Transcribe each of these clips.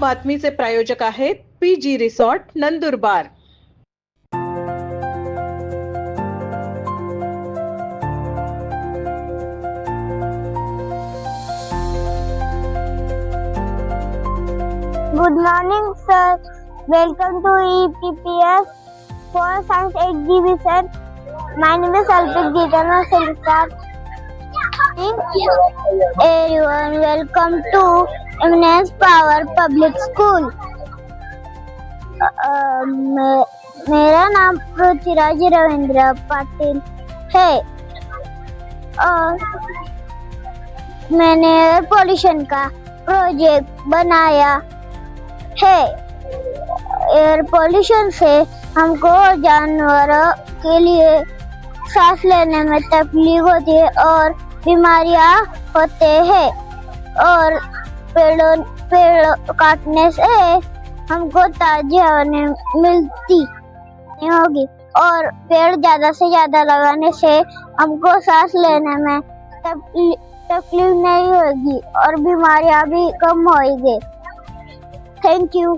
बातमीचे प्रायोजक आहेत P G resort, Nandurbar. Good morning sir welcome to E P P S four science eight G B sir my name is Alpit Geeta sir Selkar. Everyone, welcome to Eminence Power Public School. मे- मेरा नाम पृथ्वीराज रविंद्र पाटिल है और मैंने air pollution का project बनाया है air pollution से हमको जानवरों के लिए सांस लेने में तकलीफ़ होती है और बीमारियाँ होते हैं और पेड़ों पेड़ काटने से हमको ताजी हवा नहीं मिलती नहीं होगी और पेड़ ज़्यादा से ज़्यादा लगाने से हमको सांस लेने में तकलीफ़ नहीं होगी और बीमारियाँ भी कम होगी। थैंक यू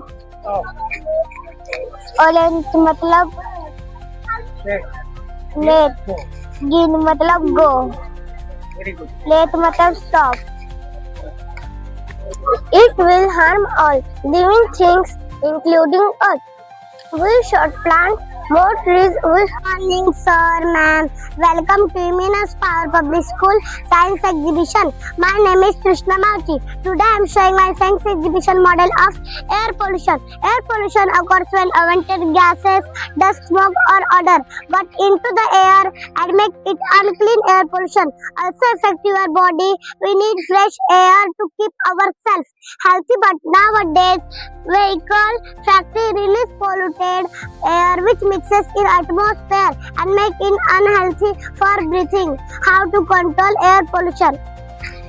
ऑरेंज मतलब लेट गिन मतलब go Let matter stop. It will harm all living things, including us. We should plant more trees with morning sir ma'am? Welcome to Minas Power Public School science exhibition. My name is Krishna Mauchi. Today I am showing my science exhibition model of air pollution. Air pollution occurs when unwanted gases dust smoke or odor. Got into the air and make it unclean air pollution also affect your body. We need fresh air to keep ourselves healthy. But nowadays vehicle factory release polluted air which mixes in atmosphere and make it unhealthy for breathing how to control air pollution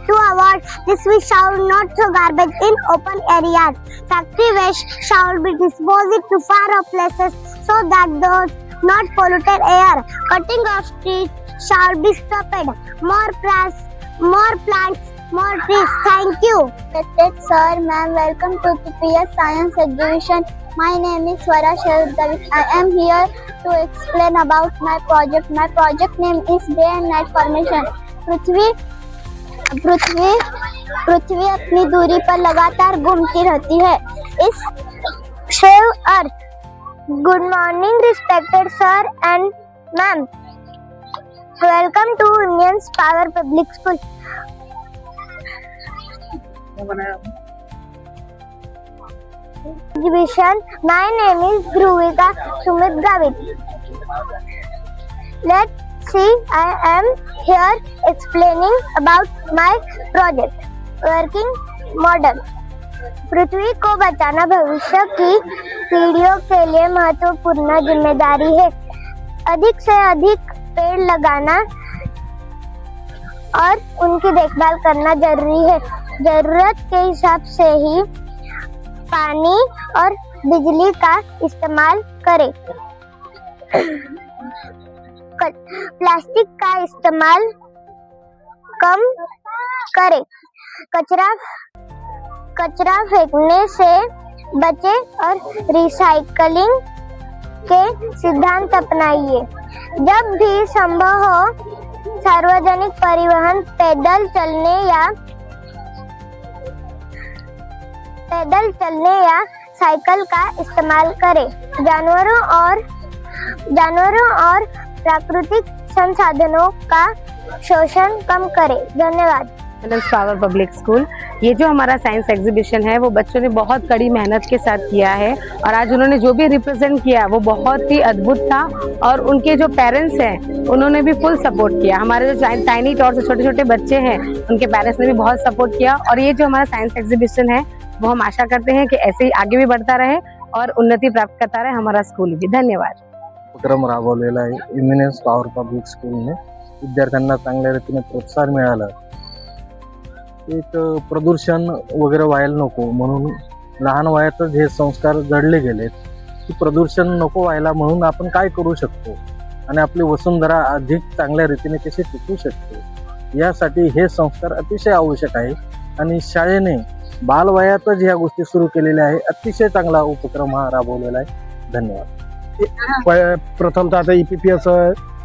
to avoid this, we shall not throw garbage in open areas. Factory waste shall be disposed to far off places so that those not polluted air. Cutting of trees shall be stopped. More plants, more plants, more trees. Thank you. Respected sir, ma'am, welcome to PPS Science Exhibition. My name is Swara Shardavi. I am here to explain about my project. My project name is Day and Night Formation. पृथ्वी पृथ्वी पृथ्वी अपनी दूरी पर लगातार घूमती रहती है इस save earth good morning respected sir and ma'am welcome to Indian Power Public School आपने बनाया exhibition my name is Dhruvika Sumit Gavit let see I am here explaining about my project working model पृथ्वी को बचाना भविष्य की पीढ़ियों के लिए महत्वपूर्ण ज़िम्मेदारी है। अधिक से अधिक पेड़ लगाना और उनकी देखभाल करना ज़रूरी है। ज़रूरत के हिसाब से ही पानी और बिजली का इस्तेमाल करें। प्लास्टिक का इस्तेमाल कम करें। कचरा कचरा फेंकने से बचे और रिसाइकलिंग के सिद्धांत अपनाइए। जब भी संभव हो, सार्वजनिक परिवहन, पैदल चलने या पैदल चलने या साइकिल का इस्तेमाल करें। जानवरों और जानवरों और प्राकृतिक संसाधनों का शोषण कम करें। धन्यवाद। पावर पब्लिक स्कूल ये जो हमारा साइंस एग्जीबिशन है, वो बच्चों ने बहुत कड़ी मेहनत के साथ किया है और आज उन्होंने जो भी रिप्रेजेंट किया, वो बहुत ही अद्भुत था और उनके जो पेरेंट्स हैं, उन्होंने भी फुल सपोर्ट किया। हमारे जो टाइनी टॉर से छोटे छोटे बच्चे हैं, उनके पेरेंट्स ने भी बहुत सपोर्ट किया और ये जो हमारा साइंस एग्जीबिशन है वो हम आशा करते हैं कि ऐसे ही आगे भी बढ़ता रहे और उन्नति प्राप्त करता रहे हमारा स्कूल भी। धन्यवाद। उपक्रम राबवलेला आहे. इमिनेन्स पॉवर पब्लिक स्कूलने विद्यार्थ्यांना चांगल्या रीतीने प्रोत्साहन मिळालं. एक प्रदूषण वगैरे व्हायला नको म्हणून लहान वयातच हे संस्कार जडले गेलेत की प्रदूषण नको व्हायला म्हणून आपण काय करू शकतो? आणि आपली वसुंधरा अधिक चांगल्या रीतीने कशी टिकू शकते? यासाठी हे संस्कार अतिशय आवश्यक आहे. आणि शाळेने बालवयातच ह्या गोष्टी सुरू केलेल्या आहे. अतिशय चांगला उपक्रम हा राबवलेला आहे. धन्यवाद. प्रथमतः आता ई पी पी एस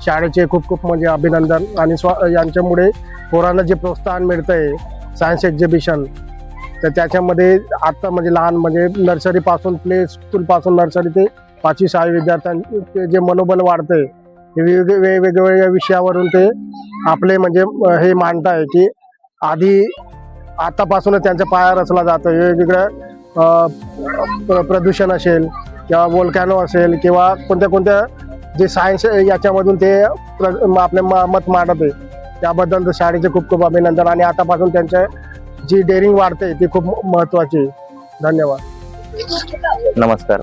शाळेचे खूप खूप म्हणजे अभिनंदन आणि स्व यांच्यामुळे पोरांना जे प्रोत्साहन मिळतंय सायन्स एक्झिबिशन तर त्याच्यामध्ये आता म्हणजे लहान म्हणजे नर्सरी पासून प्ले स्कूल पासून नर्सरी ते पाचवी सहावी विद्यार्थ्यांचे जे मनोबल वाढतंय ते वेगवेगळे वेगवेगळ्या विषयावरून ते आपले म्हणजे हे मांडताय की आधी आतापासूनच त्यांच्या पाया रचला जातो. वेगवेगळं प्र- प्रदूषण असेल किंवा वोल्कॅनो असेल किंवा कोणत्या कोणत्या जे सायन्स याच्यामधून ते प्र- आपले म- मत मांडत आहे. त्याबद्दल शाळेचे खूप खूप अभिनंदन आणि आतापासून त्यांच्या जी डेअरिंग वाढते ती खूप महत्वाची धन्यवाद. नमस्कार.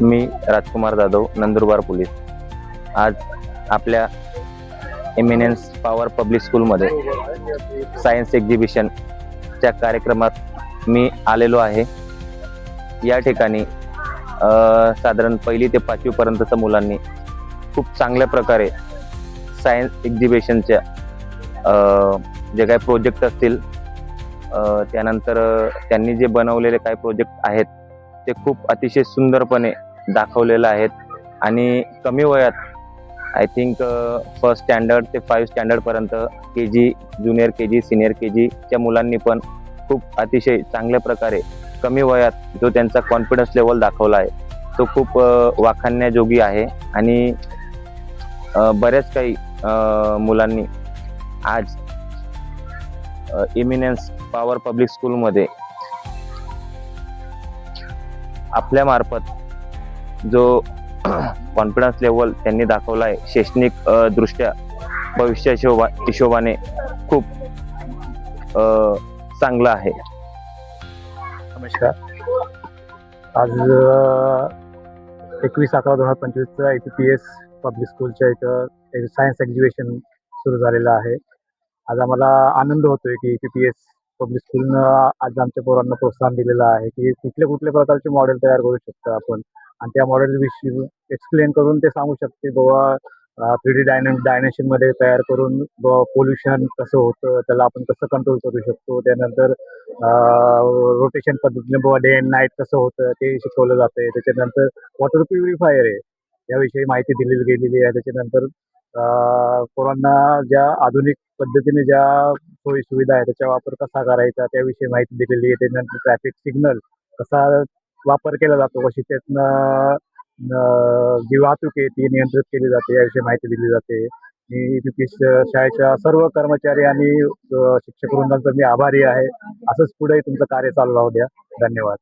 मी राजकुमार जाधव नंदुरबार पोलीस. आज आपल्या एमिनेन्स पॉवर पब्लिक स्कूलमध्ये सायन्स एक्झिबिशनच्या कार्यक्रमात मी आलेलो आहे. या ठिकाणी साधारण पहिली ते पाचवीपर्यंतच्या मुलांनी खूप चांगल्या प्रकारे सायन्स एक्झिबिशनच्या जे काही प्रोजेक्ट असतील त्यानंतर त्यांनी जे बनवलेले काही प्रोजेक्ट आहेत ते खूप अतिशय सुंदरपणे दाखवलेलं आहेत. आणि कमी वयात आय थिंक फर्स्ट स्टँडर्ड ते five स्टँडर्डपर्यंत K G junior K G senior K जीच्या मुलांनी पण खूप अतिशय चांगल्या प्रकारे कमी वयात जो त्यांचा कॉन्फिडन्स लेवल दाखवला आहे तो खूप वाखाणण्याजोगी आहे. आणि बऱ्याच काही मुलांनी आज इमिनन्स पॉवर पब्लिक स्कूलमध्ये आपल्यामार्फत जो कॉन्फिडन्स लेवल त्यांनी दाखवला आहे शैक्षणिक दृष्ट्या भविष्या हिशोबा हिशोबाने खूप चांगला चांगलं आहे. नमस्कार. आज एकवीस अकरा दोन हजार पंचवीसचा A P P S public स्कूलच्या इथं एक सायन्स एक्झिबिशन सुरू झालेलं आहे. आज आम्हाला आनंद होतोय की A P P S public स्कूलनं आज आमच्या पोरांना प्रोत्साहन दिलेलं आहे की कुठल्या कुठल्या प्रकारचे मॉडेल तयार करू शकतो आपण. आणि त्या मॉडेल विषयी एक्सप्लेन करून ते सांगू शकते बाबा थ्री डी डायने डायनेशनमध्ये तयार करून पोल्युशन कसं होतं त्याला आपण कसं कंट्रोल करू शकतो त्यानंतर रोटेशन पद्धतीने बाबा डे अँड नाईट कसं होतं ते शिकवलं जातंय. त्याच्यानंतर वॉटर प्युरिफायर आहे. याविषयी माहिती दिलेली गेलेली आहे. त्याच्यानंतर पोरांना ज्या आधुनिक पद्धतीने ज्या सोयी सुविधा आहे त्याचा वापर कसा करायचा त्याविषयी माहिती दिलेली आहे. त्याच्यानंतर ट्रॅफिक सिग्नल कसा वापर केला जातो. कशी त्यातनं जी वाहतूक आहे ती नियंत्रित केली जाते. याविषयी माहिती दिली जाते. मी पी शाळेच्या सर्व कर्मचारी आणि शिक्षक वृंदांचा मी आभारी आहे. असंच पुढे तुमचं कार्य चालू राहू द्या. धन्यवाद.